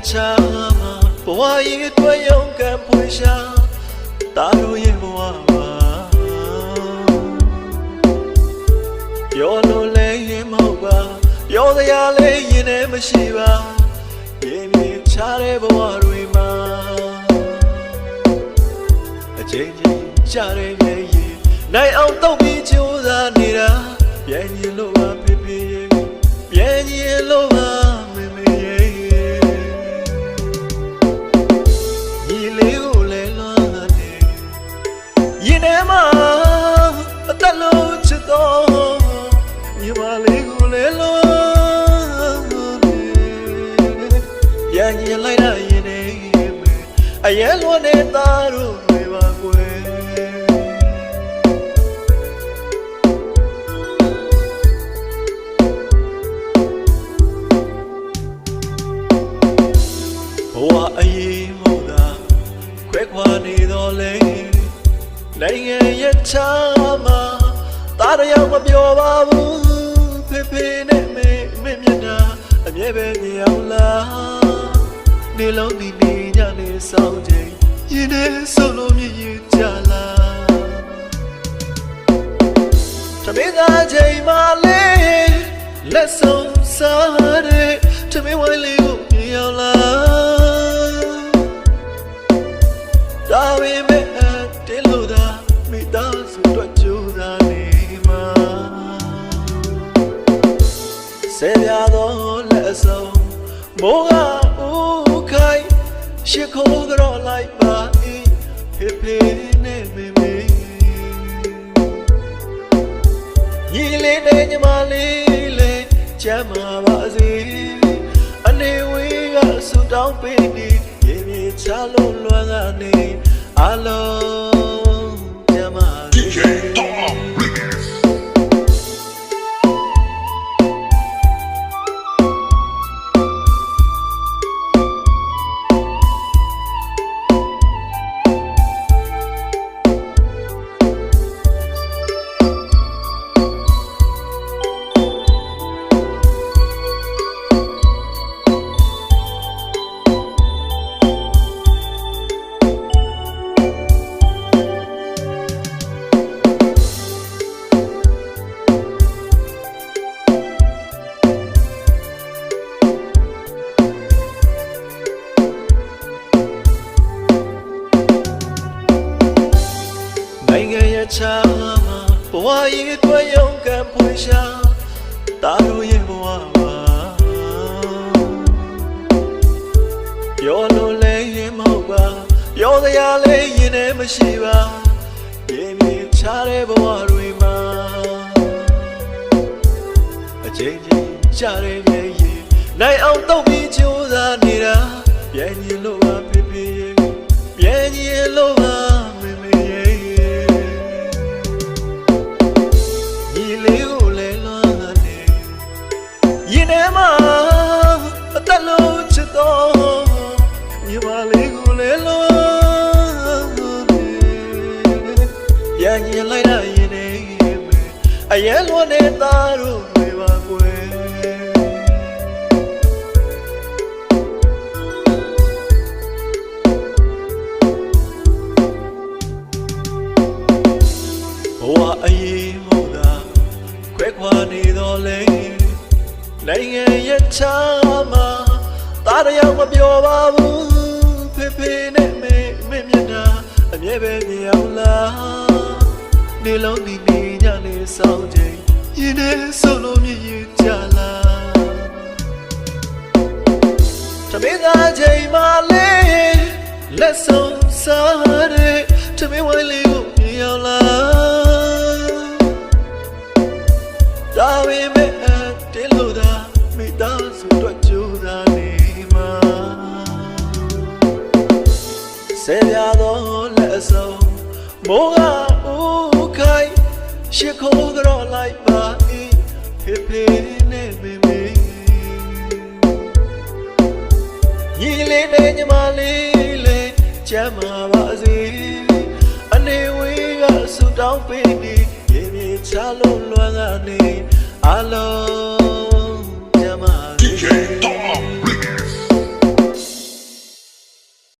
နိုင်ငံရဲ့ချာမှာဘဝရဲ့အတွက်ရုံးကပွေရှာတာတို့ရဲ့ဘဝမှာပြောလို့လည်းရင်မဟုတ်ပါပြောစရာလည်းရင်ထဲမရှိပါရင်မြင်ချတဲ့ဘဝတွေမှာအချိန်ချင်းကြားရရဲ့ရင်နိုင်အောင်တော့ပြီးကြိုး ရင်ထဲမှာအသက်လုံးချစ်တော့ညီမလေးကိုလည်းလွမ်းနေပြန်ရင်လိုက်တာရင်နေမယ်အရင်လွန်နေတာတို့တွေပါကွယ်ဘဝအရေးမို့သာခွဲခွာနေတော့လေ နိုင်ငံရဲ့ချာမှာတားရရောက်မပြောပါဘူးဖေဖေနဲ့မေမေမျက်နှာအမြဲပဲမြင်အောင်လားနေလုံးဒီနေညနေဆောင်ချိန်ရင်ထဲဆုံးလို့မြည်ရကြလားတမင်းသားချိန်မှလေးလက်ဆုံးစားတဲ့တမင်းဝိုင်းလေးကိုမြင်အောင်လားဒါဝိမဲ့တင်းလို့သာ မိသားစုတို့ကြိုးစားနေမှာဆေးရတော့လက်ဆုံးမိုးကဦးခိုင်ရှ िख ိုးကြောလိုက်ပါဤဖေဖေနဲ့မေမေညီလေးနဲ့ညီမလေးလေးချမ်းသာပါစေအနေဝေးကဆူတောင်းပေးနေရေမြေချလို့လွမ်းကနေအလုံး ဘဝရဲ့အတွက်ရုံးကပွေရှာတာတို့ရဲ့ဘဝမှာပြောလို့လည်းရင်မဟုတ်ပါပြောစရာလည်းရင်ထဲမရှိပါရင်မြင်ချတဲ့ဘဝတွေမှာအချိန်ချင်းကြားရရဲ့ရင်နိုင်အောင်တော့ပြီးကြိုးစားနေတာပြန်ရင်လို့ပါဖြစ်ဖြစ်ရဲ့ပြန်ရင်လို့ န်ရင်လိုက်တာရင်နေမယ်အရင်လွန်နေတာတို့တွေပါကွယ်ဘဝအရေးမို့သာခွဲခွာနေတော့လေနိုင်ငံရဲ့ချာမှာတားရရောက်မပြောပါဘူးဖေဖေနဲ့မေမေမျက်နှာအမြဲပဲမြင်အောင်လား နေလုံးဒီနေညနေဆောင်ချိန်ရင်ထဲဆုံးလို့မြည်ရကြလားတမင်းသားချိန်မှလေးလက်ဆုံးစားတဲ့တမင်းဝိုင်းလေးကိုမြင်အောင်လားဒါဝိမဲ့တင်းလို့သာမိသားစုတို့ကြိုးစားနေမှာဆေးရတော့လက်ဆုံးမိုးကဦးခိုင် ရှ िख ိုးကြောလိုက်ပါဤဖေဖေနဲ့မေမေညီလေးနဲ့ညီမလေးလေးချမ်းသာပါစေအနေဝေးကဆူတောင်းပေးဒီရေမြေချလုံးလွမ်းကနေအလုံးချမ်းသာ DJ တောင်း